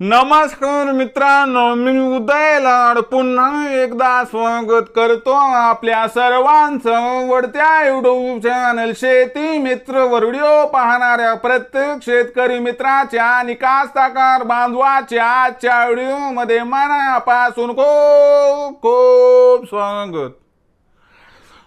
नमस्कार मित्रांनो मी उदय लाड. पुन्हा एकदा स्वागत करतो आपल्या सर्वांचं वडत्या युट्यूब चॅनल शेती मित्र वर. व्हिडिओ पाहणाऱ्या प्रत्येक शेतकरी मित्राच्या आणि कास्ताकार बांधवाच्या आजच्या व्हिडिओमध्ये मनापासून खूप खूप स्वागत.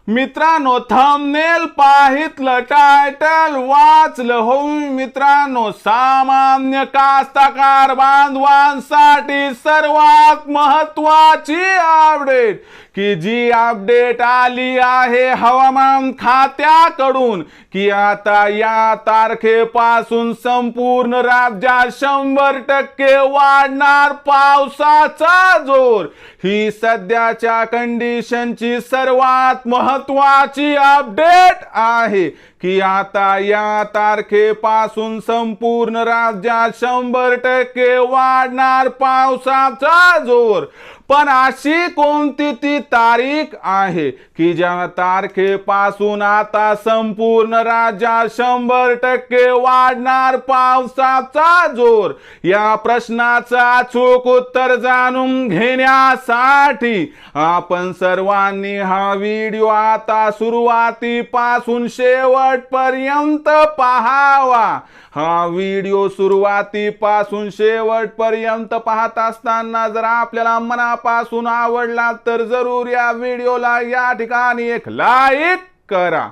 मित्रांनो थंबनेल पाहितलं टायटल वाचलं हो मित्रांनो सामान्य कास्तकार बांधवांसाठी सर्वात महत्वाची अपडेट की जी अपडेट आली आहे हवामान खात्याकडून की आता या तारखेपासून संपूर्ण राज्यात शंभर टक्के वाढणार पावसाचा जोर. ही सध्याच्या कंडिशनची सर्वात महत्वाची अपडेट आहे की आता या तारखेपासून संपूर्ण राज्यात शंभर टक्के वाढणार पावसाचा जोर. पण अशी कोणती ती तारीख आहे की ज्या तारखेपासून आता संपूर्ण राज्यात शंभर टक्के वाढणार पावसाचा जोर? या प्रश्नाचं अचूक उत्तर जाणून घेण्यासाठी आपण सर्वांनी हा व्हिडिओ आता सुरुवातीपासून शेवटपर्यंत पहावा. हा व्हिडिओ सुरुवातीपासून शेवटपर्यंत पाहत असताना जर आपल्याला मना मनापासून आवडला तर जरूर या व्हिडिओला या ठिकाणी एक लाईक करा.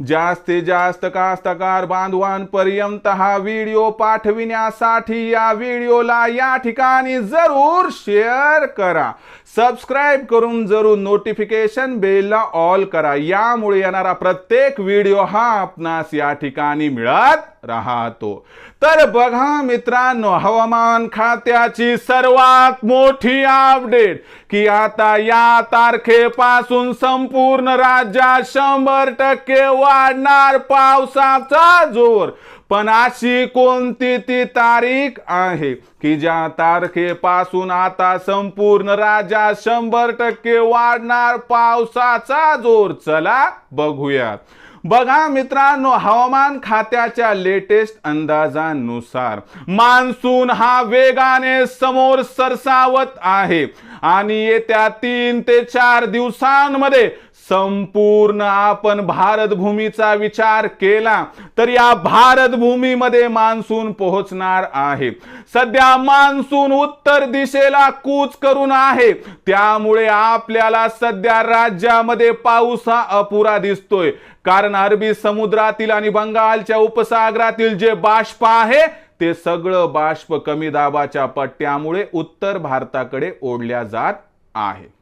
जास्तीत जास्त कास्तकार बांधवांपर्यंत हा व्हिडिओ पाठविण्यासाठी या व्हिडिओला या ठिकाणी जरूर शेअर करा. सबस्क्राईब करून जरूर नोटिफिकेशन बेलला ऑल करा. यामुळे येणारा प्रत्येक व्हिडिओ हा आपणास या ठिकाणी मिळत राहतो. तर बघा मित्रांनो हवामान खात्याची सर्वात मोठी अपडेट की आता या तारखेपासून संपूर्ण राज्यात शंभर टक्के वाढणार पावसाचा जोर. पण अशी कोणती ती तारीख आहे की ज्या तारखेपासून आता संपूर्ण राज्यात शंभर टक्के वाढणार पावसाचा जोर? चला बघूयात बघा मित्रांनो हवामान खात्याच्या लेटेस्ट अंदाजानुसार मान्सून हा वेगाने समोर सरसावत आहे. आणि येत्या तीन ते चार दिवसांमध्ये संपूर्ण आपण भारत भूमीचा विचार केला तर या भारत भूमीमध्ये मान्सून पोहोचणार आहे. सध्या मान्सून उत्तर दिशेला कूच करून आहे. त्यामुळे आपल्याला सध्या राज्यामध्ये पाऊस हा अपुरा दिसतोय. कारण अरबी समुद्रातील आणि बंगालच्या उपसागरातील जे बाष्प आहे ते सगळं बाष्प कमी दाबाच्या पट्ट्यामुळे उत्तर भारताकडे ओढल्या जात आहे.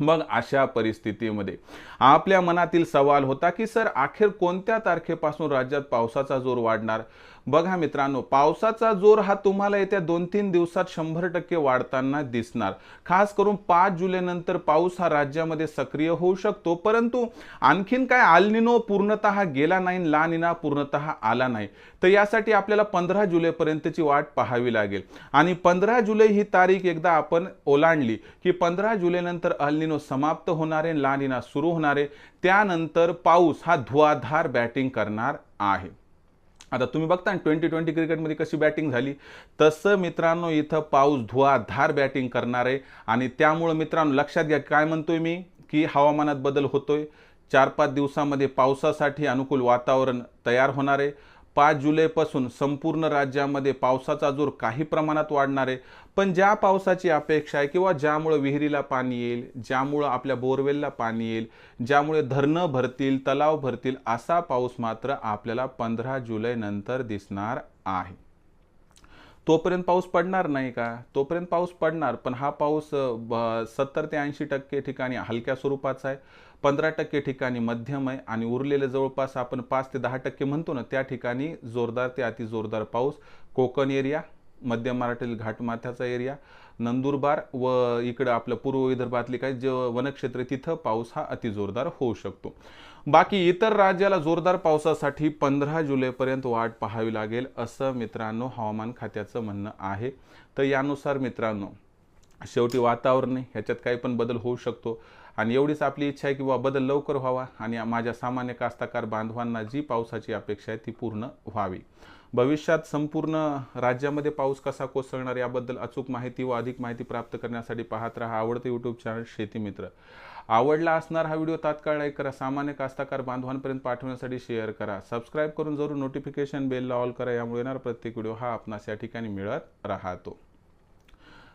मग अशा परिस्थितीमध्ये आपल्या मनातील सवाल होता की सर अखेर कोणत्या तारखेपासून राज्यात पावसाचा जोर वाढणार? बघा मित्रांनो पावसाचा जोर हा तुम्हाला येत्या दोन तीन दिवसात शंभर टक्के वाढताना दिसणार. खास करून पाच जुलैनंतर पाऊस हा राज्यामध्ये सक्रिय होऊ शकतो परंतु आणखीन काय आलनिनो पूर्णतः गेला नाही लानिना पूर्णतः आला नाही. तर यासाठी आपल्याला पंधरा जुलैपर्यंतची वाट पाहावी लागेल. आणि पंधरा जुलै ही तारीख एकदा आपण ओलांडली की पंधरा जुलैनंतर अल्निनो समाप्त होणारे लानिना सुरू होणारे त्यानंतर पाऊस हा धुवाधार बॅटिंग करणार आहे. आता तुम्ही बघता ट्वेंटी ट्वेंटी क्रिकेटमध्ये कशी बॅटिंग झाली. तसं मित्रांनो इथं पाऊस धुवाधार बॅटिंग करणार. आहे आणि त्यामुळं मित्रांनो लक्षात घ्या काय म्हणतोय मी? की हवामानात बदल होतोय. चार पाच दिवसामध्ये पावसासाठी अनुकूल वातावरण तयार होणार आहे. पाच जुलैपासून संपूर्ण राज्यामध्ये पावसाचा जोर काही प्रमाणात वाढणार आहे. पण ज्या पावसाची अपेक्षा आहे किंवा ज्यामुळं विहिरीला पाणी येईल ज्यामुळं आपल्या बोरवेलला पाणी येईल ज्यामुळे धरणं भरतील तलाव भरतील असा पाऊस मात्र आपल्याला पंधरा जुलैनंतर दिसणार आहे. तोपर्यंत पाऊस पडणार नाही का? तोपर्यंत पाऊस पडणार पण हा पाऊस सत्तर ते ऐंशी टक्के ठिकाणी हलक्या स्वरूपाचा आहे पंधरा टक्के ठिकाणी मध्यम आहे आणि उरलेले जवळपास आपण पाच ते दहा टक्के म्हणतो ना त्या ठिकाणी जोरदार ते अति जोरदार पाऊस कोकण एरिया मध्य महाराष्ट्रातील घाटमाथ्याचा एरिया नंदुरबार व इकडं आपलं पूर्व विदर्भातली काही जे वनक्षेत्र तिथं पाऊस हा अतिजोरदार होऊ शकतो. बाकी इतर राज्याला जोरदार पावसासाठी पंधरा जुलैपर्यंत वाट पाहावी लागेल असं मित्रांनो हवामान खात्याचं म्हणणं आहे. तर यानुसार मित्रांनो शेवटी वातावरण ह्याच्यात काही पण बदल होऊ शकतो. आणि एवढीच आपली इच्छा आहे की बा बदल लवकर व्हावा आणि माझ्या सामान्य कास्ताकार बांधवांना जी पावसाची अपेक्षा आहे ती पूर्ण व्हावी. भविष्यात संपूर्ण राज्यामध्ये पाऊस कसा कोसळणार याबद्दल अचूक माहिती व अधिक माहिती प्राप्त करण्यासाठी पाहत राहा आवडते यूट्यूब चॅनल शेतीमित्र आवडला असणार हा व्हिडिओ तात्काळ लाईक करा सामान्य कास्ताकार बांधवांपर्यंत पाठवण्यासाठी शेअर करा. सबस्क्राईब करून जरूर नोटिफिकेशन बेलला ऑल करा यामुळे येणार प्रत्येक व्हिडिओ हा आपणास या ठिकाणी मिळत राहतो.